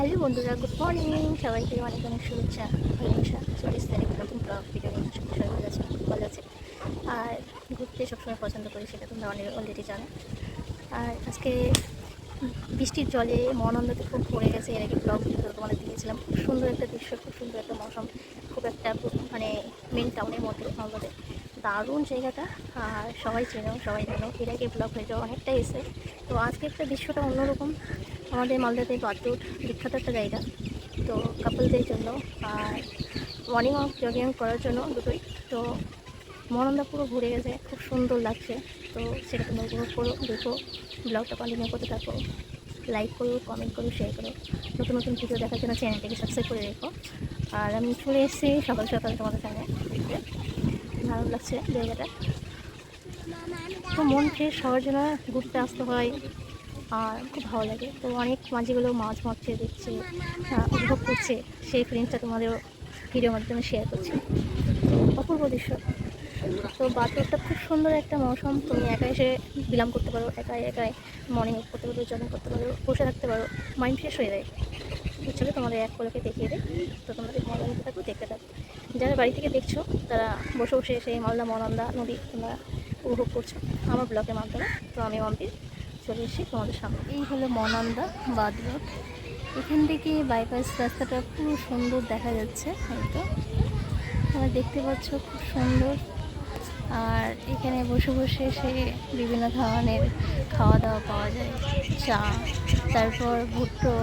Hello বন্ধুরা, good morning. সবাইকে অনেক অনেক শুভেচ্ছা, ভালোবাসা। চল্লিশ তারিখ নতুন ব্লগ ভিডিও সবাই ভালো আছে ভালো আছে আর ঘুরতে সবসময় পছন্দ করি, সেটা তোমরা অনেক অলরেডি জানো। আর আজকে বৃষ্টির জলে মন মহানন্দতে খুব ভরে গেছে, এর আগে ব্লগ ভিডিও তোমাদের দিয়েছিলাম। খুব সুন্দর একটা দৃশ্য, খুব সুন্দর একটা মৌসুম, খুব একটা মানে মেন টাউনের মধ্যে আমাদের দারুণ জায়গাটা, আর সবাই চেনো, সবাই জানো, এর আগে ব্লগ হয়ে যাওয়া অনেকটাই এসে। তো আজকে একটা দৃশ্যটা অন্যরকম আমাদের মালদাতে বাদুর বিখ্যাত একটা জায়গা। তো কাপলদের জন্য আর মর্নিং ওয়াক জগিং করার জন্য দুটোই। তো মনন্দা পুরো ঘুরে গেছে, খুব সুন্দর লাগছে। তো সেটা তোমরা উপভোগ করো, দেখো ব্লগটা কন্টিনিউ করতে থাকো। লাইক করো কমেন্ট করো শেয়ার করো। নতুন নতুন ভিডিও দেখার জন্য চ্যানেলটাকে সাবস্ক্রাইব করে রেখো। আর আমি চলে এসেছি সকাল সকাল তোমাদের সামনে ভালো লাগছে জায়গাটা। তো মন ফ্রেশ হওয়ার জন্য ঘুরতে আসতে হয়। আর খুব ভালো লাগে। তো অনেক মাঝিগুলো মাছ মারছে দেখছে উপভোগ করছে। সেই ফিলিংসটা তোমাদের ভিডিওর মাধ্যমে শেয়ার করছি। অপূর্ব দৃশ্য। তো বাথরুমটা খুব সুন্দর একটা মৌসুম। তুমি একা এসে বিলাম করতে পারো, একাই একাই মর্নিং ওয়াক করতে পারো জগিং করতে পারো, বসে থাকতে পারো মাইন্ড ফ্রেশ হয়ে যায়। চলো তোমাদের এক পলকে দেখিয়ে দেয় তো তোমাদের মজা নিতে থাকো, দেখতে থাকো। যারা বাড়ি থেকে দেখছ, তারা বসে বসে সেই মালদা মনন্দা নদী তোমরা উপভোগ করছ আমার ব্লকের মাধ্যমে। তো আমি মাম্পির চলে এসেছি তোমাদের সামনে। এই হলো মনন্দা বাদ রোড এখান থেকে বাইপাস রাস্তাটা পুরো সুন্দর দেখা যাচ্ছে হয়তো তোমরা দেখতে পাচ্ছ খুব সুন্দর। আর এখানে বসে বসে সে বিভিন্ন ধরনের খাওয়া দাওয়া পাওয়া যায়। চা, তারপর ভুট্টো,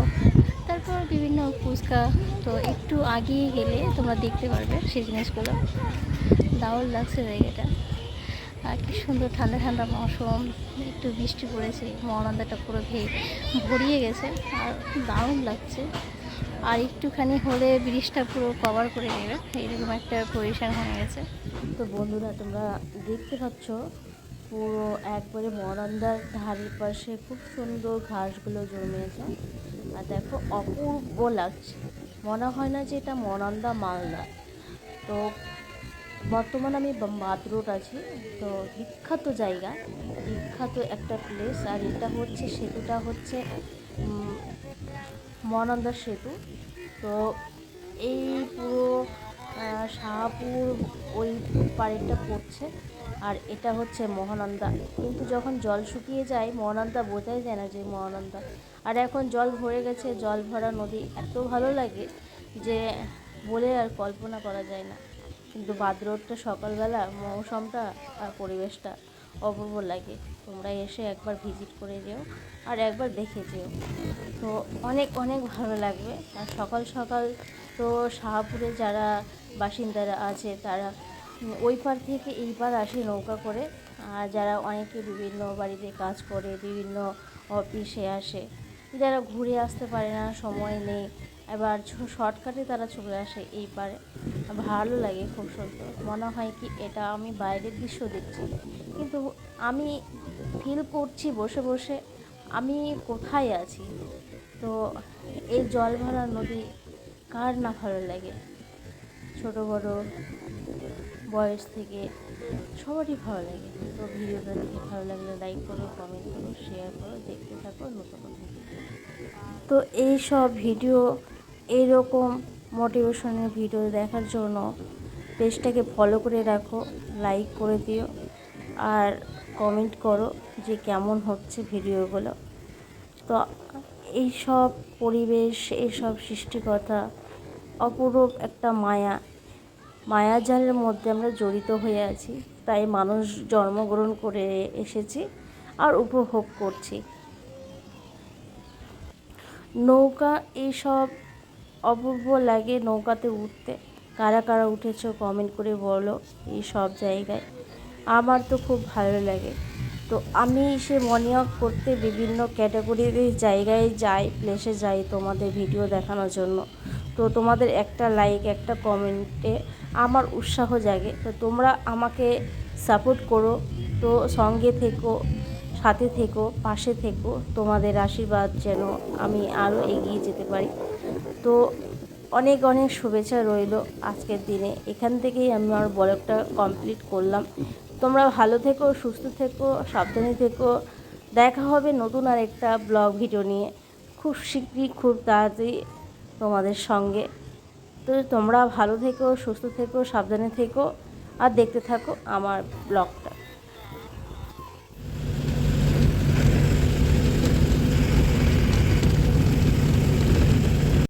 তারপর বিভিন্ন ফুচকা। তো একটু আগিয়ে গেলে তোমরা দেখতে পারবে সেই জিনিসগুলো। দারুণ লাগছে জায়গাটা। কি সুন্দর ঠান্ডা ঠান্ডা মৌসুম, একটু বৃষ্টি পড়েছে মহানন্দাটা পুরো ভে ভরিয়ে গেছে, আর দারুণ লাগছে। আর একটুখানি হলে ব্রিজটা পুরো কভার করে নেবে এইরকম একটা পজিশন হয়ে গেছে। তো বন্ধুরা, তোমরা দেখতে পাচ্ছ, পুরো একবারে মরান্দার ধারের পাশে খুব সুন্দর ঘাসগুলো জমেছে আর দেখো, অপূর্ব লাগছে। মনে হয় না যে এটা মরান্দা মালদা। তো বর্তমানে আমি বাদ রোড আছি তো বিখ্যাত জায়গা বিখ্যাত একটা প্লেস আর এটা হচ্ছে সেতুটা হচ্ছে উম, মহানন্দার সেতু। তো এই পুরো শাহপুর ওই পাড়েরটা পড়ছে আর এটা হচ্ছে মহানন্দা। কিন্তু যখন জল শুকিয়ে যায় মহানন্দা বোঝাই যায় না যে মহানন্দা। আর এখন জল ভরে গেছে জল ভরা নদী এত ভালো লাগে যে বলে আর কল্পনা করা যায় না। কিন্তু বাদরোডটা সকালবেলা, মৌসুমটা আর পরিবেশটা অপূর্ব লাগে। তোমরা এসে একবার ভিজিট করে যেও আর একবার দেখে যেও। তো অনেক অনেক ভালো লাগবে। আর সকাল সকাল তো শাহপুরে যারা বাসিন্দারা আছে, তারা ওই পার থেকে এই পার আসে নৌকা করে। আর যারা অনেকে বিভিন্ন বাড়িতে কাজ করে, বিভিন্ন অফিসে আসে, যারা ঘুরে আসতে পারে না, সময় নেই এবার শর্টকাটে তারা চলে আসে এই পারে ভালো লাগে খুব সুন্দর। মনে হয় কি এটা আমি বাইরের দৃশ্য দেখছি। কিন্তু আমি ফিল করছি বসে বসে আমি কোথায় আছি? তো এই জল ভরা নদী কার না ভালো লাগে? ছোট, বড়, বয়স থেকে সবারই ভালো লাগে। তো ভিডিওটা দেখে ভালো লাগলে লাইক করো কমেন্ট করো শেয়ার করো, দেখতে থাকো, নতুন তো এই সব ভিডিও এইরকম মোটিভেশনের ভিডিও দেখার জন্য পেজটাকে ফলো করে রাখো লাইক করে দিও আর কমেন্ট করো যে কেমন হচ্ছে ভিডিওগুলো তো এই সব পরিবেশ, এইসব সৃষ্টিকতা অপরূপ একটা মায়া, মায়াজালের মধ্যে আমরা জড়িত হয়ে আছি, তাই মানুষ জন্মগ্রহণ করে এসেছি আর উপভোগ করছি। নৌকা, এইসব অপূর্ব লাগে নৌকাতে উঠতে। কারা কারা উঠেছো কমেন্ট করে বলো এই সব জায়গায়। আমার তো খুব ভালো লাগে। তো আমি সে মর্নিং ওয়াক করতে বিভিন্ন ক্যাটাগরির জায়গায় যাই প্লেসে যাই তোমাদের ভিডিও দেখানোর জন্য। তো তোমাদের একটা লাইক একটা কমেন্টে আমার উৎসাহ জাগে। তো তোমরা আমাকে সাপোর্ট করো। তো সঙ্গে থেকো, সাথে থেকো, পাশে থেকো। তোমাদের আশীর্বাদ যেন আমি আরও এগিয়ে যেতে পারি। তো অনেক অনেক শুভেচ্ছা রইল আজকের দিনে। এখান থেকেই আমি আমার ব্লগটা কমপ্লিট করলাম। তোমরা ভালো থেকো, সুস্থ থেকো, সাবধানে থেকো। দেখা হবে নতুন আর একটা ব্লগ ভিডিও নিয়ে। খুব শীঘ্রই খুব তাড়াতাড়ি তোমাদের সঙ্গে। তো তোমরা ভালো থেকো, সুস্থ থেকো, সাবধানে থেকো। আর দেখতে থাকো আমার ব্লগটা।